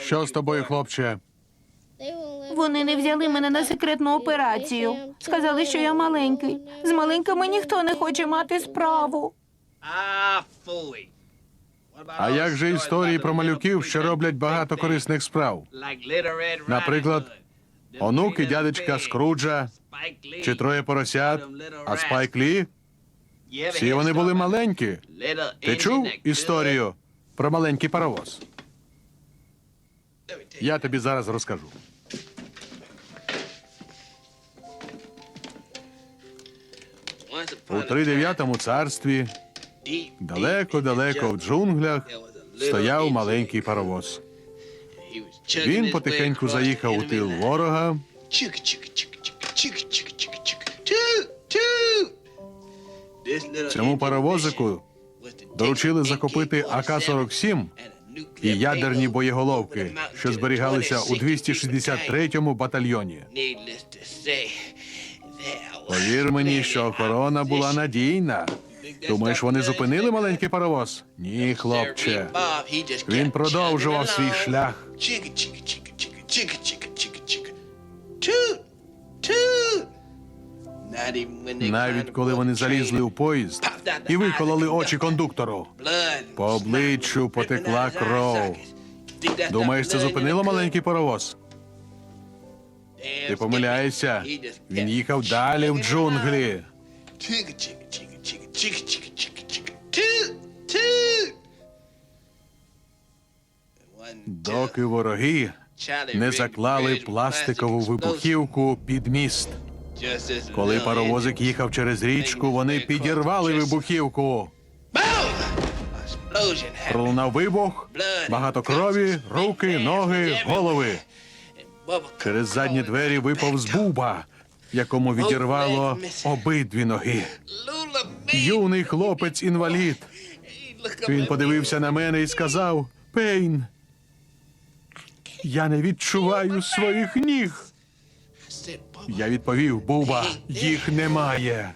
Що з тобою, хлопче? Вони не взяли мене на секретну операцію. Сказали, що я маленький. З маленькими ніхто не хоче мати справу. А як же історії про малюків, що роблять багато корисних справ? Наприклад, онуки дядечка Скруджа Чи троє поросят? А Спайк Лі? Всі вони були маленькі. Ти чув історію про маленький паровоз? Я тобі зараз розкажу. У тридев'ятому царстві, далеко-далеко в джунглях, стояв маленький паровоз. Він потихеньку заїхав у тил ворога, Цьому паровозику доручили захопити АК-47 і ядерні боєголовки, що зберігалися у 263-му батальйоні. Повір мені, що охорона була надійна. Думаєш, вони зупинили маленький паровоз? Ні, хлопче. Він продовжував свій шлях. Навіть коли вони залізли у поїзд і викололи очі кондуктору. По обличчю потекла кров. Думаєш, це зупинило маленький паровоз? Ти помиляєшся. Він їхав далі в джунглі. Доки вороги не заклали пластикову вибухівку під міст. Коли паровозик їхав через річку, вони підірвали вибухівку. Пролунав вибух, багато крові, руки, ноги, голови. Через задні двері випав з буба, якому відірвало обидві ноги. Юний хлопець інвалід. Він подивився на мене і сказав: Пейн, я не відчуваю своїх ніг. Я відповів: Буба, їх немає.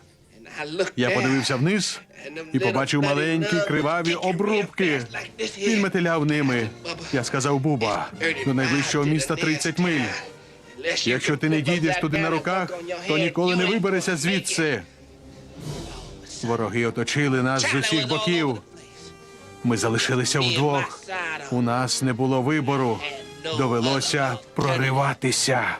Я подивився вниз і побачив маленькі криваві обрубки. Він метеляв ними. Я сказав Буба, до найближчого міста 30 миль. Якщо ти не дійдеш туди на руках, то ніколи не виберешся звідси. Вороги оточили нас з усіх боків. Ми залишилися вдвох. У нас не було вибору. Довелося прориватися.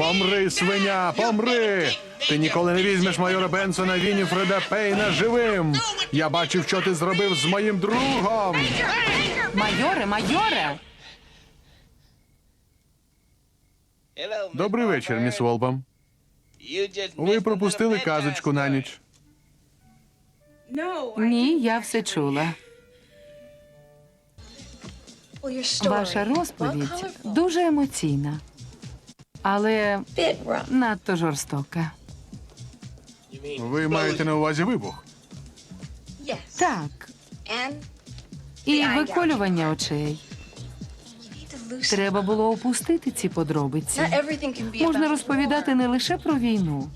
Помри, свиня, помри! Ти ніколи не візьмеш майора Бенсона Вініфреда Пейна живим. Я бачив, що ти зробив з моїм другом. Майоре, майоре. Добрий вечір, міс Волбам. Ви пропустили казочку на ніч. Ні, я все чула. Ваша розповідь дуже емоційна, але надто жорстока. Ви маєте на увазі вибух. Так, і виколювання очей. Треба було опустити ці подробиці. Можна розповідати не лише про війну.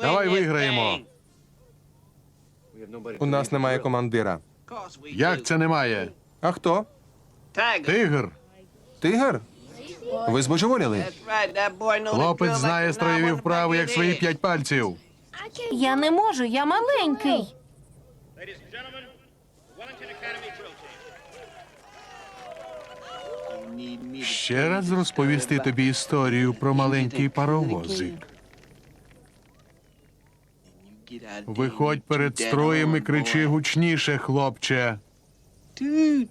Давай виграємо. У нас немає командира. Як це немає? А хто? Тигр. Тигр? Ви збожеволіли? Хлопець знає строєві вправи, як свої п'ять пальців. Я не можу, я маленький. Ще раз розповісти тобі історію про маленький паровозик. Виходь перед строєм і кричи гучніше, хлопче. Toot.